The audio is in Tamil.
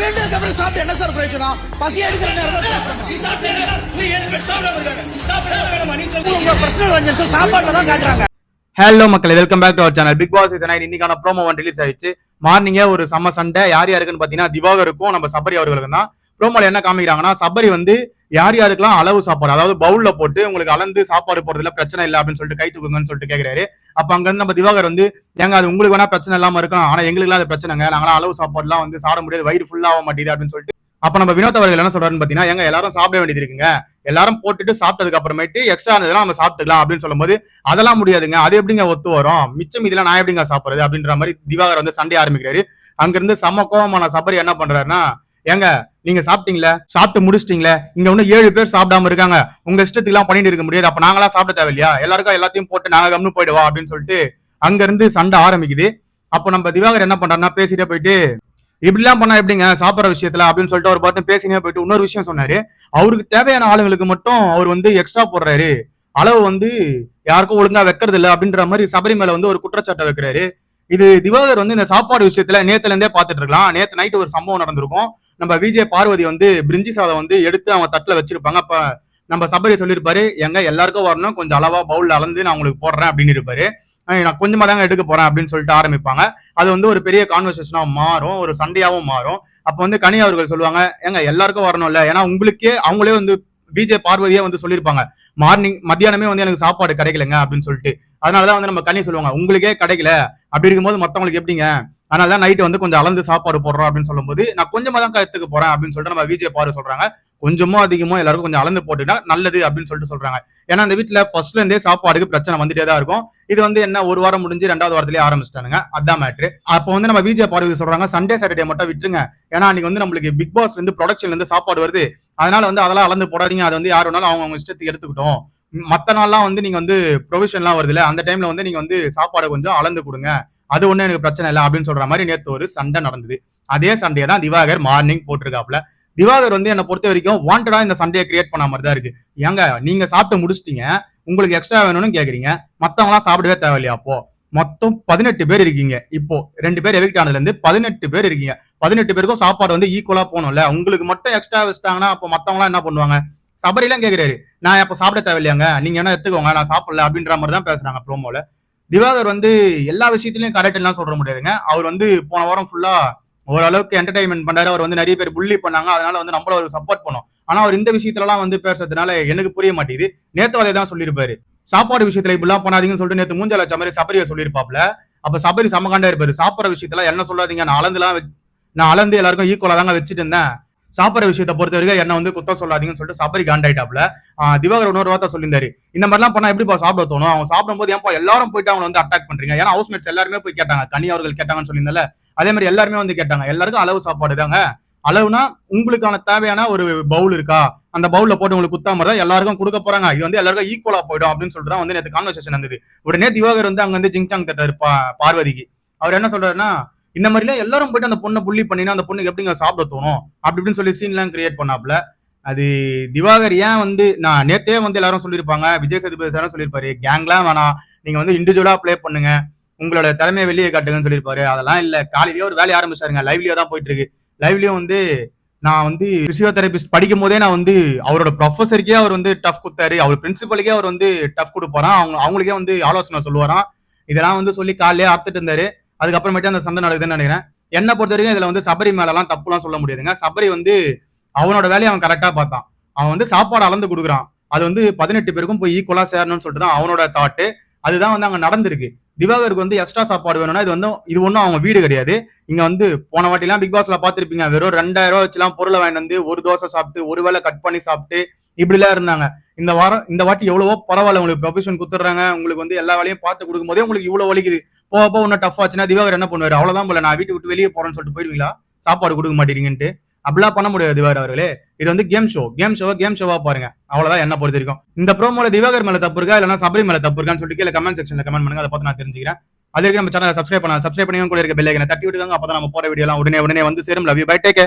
ரெண்டு அப்புறம் சாப்பிட்டு என்ன சார் பிரயோஜனம்? பசி எடுக்கிற நேரம் உங்க பர்சனல் வெஞ்சன்ஸ் சாப்பாடுல தான் காட்டுறாங்க. ஹலோ மக்களே welcome back to our channel Bigg Boss இதனை இன்னைக்கான ப்ரோமோ ஒன் ரிலீஸ் ஆயிடுச்சு. மார்னிங்கே ஒரு செம்ம சண்டை. யார் யாருக்குன்னு பாத்தீங்கன்னா திவாகருக்கும் நம்ம சபரி அவர்களுக்கும் தான் ப்ரோமோல என்ன காமிக்கிறாங்கன்னா சபரி வந்து யார் யாருக்கெல்லாம் அளவு சாப்பாடு அதாவது பவுல்ல போட்டு உங்களுக்கு அளந்து சாப்பாடு போடுறதுல பிரச்சனை இல்லை அப்படின்னு சொல்லிட்டு கை தூக்குங்கன்னு சொல்லிட்டு கேட்கிறாரு அப்ப அங்க இருந்து நம்ம திவாகர் வந்து ஏங்க அது உங்களுக்கு வேணா பிரச்சனை இல்லாம இருக்கலாம் ஆனா எங்களுக்குலாம் அது பிரச்சனைங்க நாங்களாம் அளவு சாப்பாடுலாம் வந்து சாப்பிட முடியாது வயிறு ஃபுல்லா ஆக மாட்டேது அப்படின்னு சொல்லிட்டு. அப்ப நம்ம வினோத் அவர்கள் என்ன சொல்றாருன்னு பாத்தீங்கன்னா எங்க எல்லாரும் சாப்பிட வேண்டியது இருக்குங்க. எல்லாரும் போட்டுட்டு சாப்பிட்டதுக்கு அப்புறமேட்டு எக்ஸ்ட்ரா இருந்ததுலாம் நம்ம சாப்பிட்டுக்கலாம் அப்படின்னு சொல்லும்போது அதெல்லாம் முடியாதுங்க. அது எப்படிங்க ஒத்து வரும்? மிச்சம் இதெல்லாம் நான் எப்படிங்க சாப்பிடுறது? அப்படின்ற மாதிரி திவாகர் வந்து சண்டை ஆரம்பிக்கிறாரு. அங்கிருந்து சம கோபமான சபரி என்ன பண்றாருன்னா ஏங்க நீங்க சாப்பிட்டீங்களா சாப்பிட்டு முடிச்சிட்டீங்களா இங்க இன்னும் ஏழு பேர் சாப்பிடாம இருக்காங்க. உங்க இஷ்டத்துக்கு எல்லாம் பண்ணிட்டு இருக்க முடியாது. அப்ப நாங்களாம் சாப்பிட தேவையில்லையா? எல்லாருக்கும் எல்லாத்தையும் போட்டு நாங்க கம்னு போயிடுவா அப்படின்னு சொல்லிட்டு அங்க இருந்து சண்டை ஆரம்பிக்குது. அப்போ நம்ம திவாகர் என்ன பண்றாருன்னா பேசிட்டே போயிட்டு இப்படிலாம் பண்ணா எப்படிங்க சாப்பிட்ற விஷயத்துல? அப்படின்னு சொல்லிட்டு ஒரு பாட்டு பேசினே போயிட்டு இன்னொரு விஷயம் சொன்னாரு. அவருக்கு தேவையான ஆளுங்களுக்கு மட்டும் அவர் வந்து எக்ஸ்ட்ரா போடுறாரு. அளவு வந்து யாருக்கும் ஒழுங்கா வைக்கிறது இல்லை அப்படின்ற மாதிரி சபரிமலை வந்து ஒரு குற்றச்சாட்டை வைக்கிறாரு. இது திவாகர் வந்து இந்த சாப்பாடு விஷயத்துல நேத்துல இருந்தே பாத்துட்டு இருக்கலாம். நேத்து நைட்டு ஒரு சம்பவம் நடந்திருக்கும். நம்ம விஜய் பார்வதி வந்து பிரிஞ்சி சாதம் வந்து எடுத்து அவங்க தட்டில் வச்சிருப்பாங்க. அப்ப நம்ம சபரி சொல்லியிருப்பாரு எங்க எல்லாருக்கும் வரணும். கொஞ்சம் அளவா பவுல்ல அளந்து நான் உங்களுக்கு போடுறேன் அப்படின்னு இருப்பாரு. நான் கொஞ்சமா தாங்க எடுக்க போறேன் அப்படின்னு சொல்லிட்டு ஆரம்பிப்பாங்க. அது வந்து ஒரு பெரிய கான்வர்சேஷனா மாறும் ஒரு சண்டையாவும் மாறும். அப்ப வந்து கனி அவர்கள் சொல்லுவாங்க ஏங்க எல்லாருக்கும் வரணும்ல ஏன்னா உங்களுக்கே அவங்களே வந்து விஜய் பார்வதியே வந்து சொல்லியிருப்பாங்க மார்னிங் மத்தியானமே வந்து எனக்கு சாப்பாடு கிடைக்கலங்க அப்படின்னு சொல்லிட்டு. அதனாலதான் வந்து நம்ம கனி சொல்லுவாங்க உங்களுக்கே கிடைக்கல. அப்படி இருக்கும்போது மத்தவங்களுக்கு எப்படிங்க? அதனாலதான் நைட்டு வந்து கொஞ்சம் அளந்து சாப்பாடு போடுறோம் அப்படின்னு சொல்லும்போது நான் கொஞ்சமா தான் கத்துக்க போறேன் அப்படின்னு சொல்லிட்டு நம்ம விஜய் பாரு சொல்றாங்க. கொஞ்சமோ அதிகமோ எல்லாருக்கும் கொஞ்சம் அளந்து போட்டுட்டா நல்லது அப்படின்னு சொல்லிட்டு சொல்றாங்க. ஏன்னா அந்த வீட்டுல ஃபர்ஸ்ட்ல இருந்தே சாப்பாடுக்கு பிரச்சனை வந்துட்டே தான் இருக்கும். இது வந்து என்ன ஒரு வாரம் முடிஞ்சு ரெண்டாவது வாரத்திலேயே ஆரம்பிச்சிட்டானுங்க. அதான் மேட்ரு அப்போ வந்து நம்ம விஜய் பார்வதி சொல்றாங்க சண்டே சாட்டர்டே மட்டும் விட்டுருங்க. ஏன்னா அன்னைக்கு வந்து நம்மளுக்கு பிக் பாஸ் இருந்து ப்ரொடக்ஷன்ல இருந்து சாப்பாடு வருது. அதனால வந்து அதெல்லாம் அளந்து போடாதீங்க. அது வந்து யார் வேணாலும் அவங்க அவங்க இஷ்டத்துக்கு எடுத்துக்கிட்டோம். மற்ற நாள்லாம் வந்து நீங்க வந்து ப்ரொவிஷன்லாம் வருதுல்ல அந்த டைம்ல வந்து நீங்க வந்து சாப்பாடு கொஞ்சம் அளந்து கொடுங்க. அது ஒன்றும் எனக்கு பிரச்சனை இல்லை அப்படின்னு சொல்ற மாதிரி நேற்று ஒரு சண்டை நடந்தது. அதே சண்டையை தான் திவாகர் மார்னிங் போட்டிருக்காப்ல திவாகர் வந்து என்னை பொறுத்த வரைக்கும் வாண்டடா இந்த சண்டையை கிரியேட் பண்ண மாதிரி தான் இருக்கு. ஏங்க நீங்க சாப்பிட்டு முடிச்சிட்டீங்க. உங்களுக்கு எக்ஸ்ட்ரா வேணும்னு கேக்குறீங்க. மத்தவங்களாம் சாப்பிடவே தேவையில்லையா அப்போ? மொத்தம் பதினெட்டு பேர் இருக்கீங்க. இப்போ ரெண்டு பேர் எவிக்ட் ஆனதுல இருந்து பதினெட்டு பேர் இருக்கீங்க. பதினெட்டு பேருக்கும் சாப்பாடு வந்து ஈக்குவலா போகணும்ல. உங்களுக்கு மட்டும் எக்ஸ்ட்ரா வச்சிட்டாங்கன்னா அப்போ மத்தவங்களாம் என்ன பண்ணுவாங்க? சபரிலாம் கேக்குறாரு. நான் அப்ப சாப்பிட தேவையில்லையாங்க. நீங்க என்ன எடுத்துக்கோங்க. நான் சாப்பிடல அப்படின்ற மாதிரி தான் பேசுறாங்க ப்ரோமோல திவாகர் வந்து எல்லா விஷயத்திலயும் கரெக்ட் எல்லாம் சொல்ற முடியாதுங்க. அவர் வந்து போன வாரம் ஃபுல்லா ஓரளவுக்கு என்டர்டைன்மெண்ட் பண்ணாரு. அவர் வந்து நிறைய பேர் புள்ளி பண்ணாங்க. அதனால வந்து நம்மள ஒரு சப்போர்ட் பண்ணோம். ஆனா அவர் இந்த விஷயத்துலலாம் வந்து பேசுறதுனால எனக்கு புரிய மாட்டேங்குது. நேத்து அதை தான் சொல்லியிருப்பாரு. சாப்பாடு விஷயத்துல இப்படிலாம் பண்ணாதீங்கன்னு சொல்லிட்டு நேத்து மூஞ்சல வச்ச மாதிரி சபரியை சொல்லியிருப்பாப்ல அப்ப சபரி சமகாண்டா இருப்பாரு. சாப்பிட்ற விஷயத்துல என்ன சொல்லாதீங்க? நான் அளந்துலாம் நான் அளந்து எல்லாருக்கும் ஈக்குவலா தாங்க வச்சுட்டு இருந்தேன். சாப்பிட்ற விஷயத்தை பொறுத்த வரைக்கும் என்ன வந்து குத்தம் சொல்லாதீங்கன்னு சொல்லிட்டு சபரி காண்டாயிட்டாப்ல திவாகர் இன்னொரு வார்த்தை சொல்லியிருந்தாரு. இந்த மாதிரிலாம் பண்ணா எப்படிப்பா சாப்பிட தோணும்? அவங்க சாப்பிடும்போது ஏன்ப்பா எல்லாரும் போயிட்டு அவங்களை வந்து அட்டாக் பண்றீங்க? ஏன்னா ஹவுஸ்மேட்ஸ் எல்லாருமே போய் கேட்டாங்க. கனி அவர்கள் கேட்டாங்கன்னு சொல்லியிருந்தால அதே மாதிரி எல்லாருமே வந்து கேட்டாங்க. எல்லாருக்கும் அளவு சாப்பாடு தாங்க. அளவுனா உங்களுக்கான தேவையான ஒரு பவுல் இருக்கா? அந்த பவுல்ல போட்டு உங்களுக்கு குத்தாம தான் எல்லாருக்கும் கொடுக்க போறாங்க. இது வந்து எல்லாருக்கும் ஈக்குவலா போயிடும் அப்படின்னு சொல்லிட்டு தான் வந்து நேற்று கான்வர்சேஷன் இருந்தது உடனே திவாகர் வந்து அங்க வந்து ஜிங்சாங் தட்டாரு பா- பார்வதிக்கு. அவர் என்ன சொல்றாருன்னா இந்த மாதிரிலாம் எல்லாரும் போயிட்டு அந்த பொண்ணை புள்ளி பண்ணினா அந்த பொண்ணுக்கு எப்படிங்க சாப்பிட தோணும்? அப்படி இப்படின்னு சொல்லி சீன்லாம் கிரியேட் பண்ணாப்ல அது திவாகர் ஏன் வந்து நான் நேத்தே வந்து எல்லாரும் சொல்லியிருப்பாங்க விஜய் சேதுபதி சாரும் சொல்லியிருப்பாரு கேங்லாம் வேணாம். நீங்க வந்து இண்டிவிஜுவலா ப்ளே பண்ணுங்க. உங்களோட திறமையை வெளியே காட்டுங்கன்னு சொல்லியிருப்பாரு. அதெல்லாம் இல்ல. காலையிலேயே ஒரு வேலையை ஆரம்பிச்சாருங்க. லைவ்லயே தான் போயிட்டு இருக்கு லைவ்லயும் வந்து நான் வந்து பிசியோதெரபிஸ்ட் படிக்கும் போதே நான் வந்து அவரோட ப்ரொஃபஸருக்கே அவர் வந்து டஃப் கொடுத்தாரு. அவர் பிரின்சிபலுக்கே அவர் வந்து டஃப் கொடுப்பாராம். அவங்க அவங்களுக்கே வந்து ஆலோசனை சொல்லுவாராம். இதெல்லாம் வந்து சொல்லி காலையிலே அறுத்துட்டு இருந்தாரு. அதுக்கப்புறமேட்டு அந்த சண்டை நடக்குதுன்னு நினைக்கிறேன். என்னை பொறுத்த வரைக்கும் இதுல வந்து சபரி மேலலாம் தப்புலாம் சொல்ல முடியாதுங்க. சபரி வந்து அவனோட வேலையை அவன் கரெக்டா பார்த்தான். அவன் வந்து சாப்பாடு அளந்து கொடுக்குறான். அது வந்து பதினெட்டு பேருக்கும் போய் ஈக்குவலா சேரணும்னு சொல்லிட்டு தான் அவனோட தாட்டு அதுதான் வந்து அங்க நடந்திருக்கு. திவாகருக்கு வந்து எக்ஸ்ட்ரா சாப்பாடு வேணும்னா இது வந்து இது ஒன்றும் அவங்க வீடு கிடையாது. இங்க வந்து போன வாட்டிலாம் பிக் பாஸ்ல பாத்திருப்பீங்க வெறும் ரெண்டாயிரம் ரூபாய் வச்சுலாம் பொருளை வாங்கிட்டு வந்து ஒரு தோசை சாப்பிட்டு ஒரு வேளை கட் பண்ணி சாப்பிட்டு இப்படிலாம் இருந்தாங்க. இந்த வாரம் இந்த வாட்டி எவ்வளவோ பரவாயில்ல உங்களுக்கு ப்ரொஃபஷன் குத்துறாங்க உங்களுக்கு வந்து எல்லா வேலையும் பார்த்து கொடுக்கும் போதே உங்களுக்கு இவ்வளவு வலிக்குது. போக போக இன்னும் டஃப் ஆச்சுன்னா திவாகர் என்ன பண்ணுவாரு? அவ்வளவுதான் போல நான் வீட்டு விட்டு வெளியே போறேன்னு சொல்லிட்டு போயிடுவீங்களா? சாப்பாடு கொடுக்க மாட்டீங்கன்ட்டு. அப்படிலாம் பண்ண முடியாது திவாகர் அவர்களே. இது வந்து game show game show game ஷோவா பாருங்க. அவ்வளவுதான் என்ன பொறுத்த வரைக்கும். இந்த ப்ரோமோல திவாகர் மேல தப்பு இருக்கா? இல்லைன்னா சபரி மேல தப்பு இருக்கான்னு சொல்லிட்டு கீழே கமெண்ட் செக்ஷன்ல கமெண்ட் பண்ணுங்க. அதை பார்த்து நான் தெரிஞ்சுக்கிறேன். அது நம்ம சேனலை சப்ஸ்கிரைப் பண்ணலாம் சப்ஸ்கிரைப் பண்ணி கூட இருக்க பெல்லைக்கனை தட்டி விட்டுக்காங்க. அப்பதான் நம்ம போற வீடியோலாம் உடனே உடனே வந்து சேரும். Love you bye take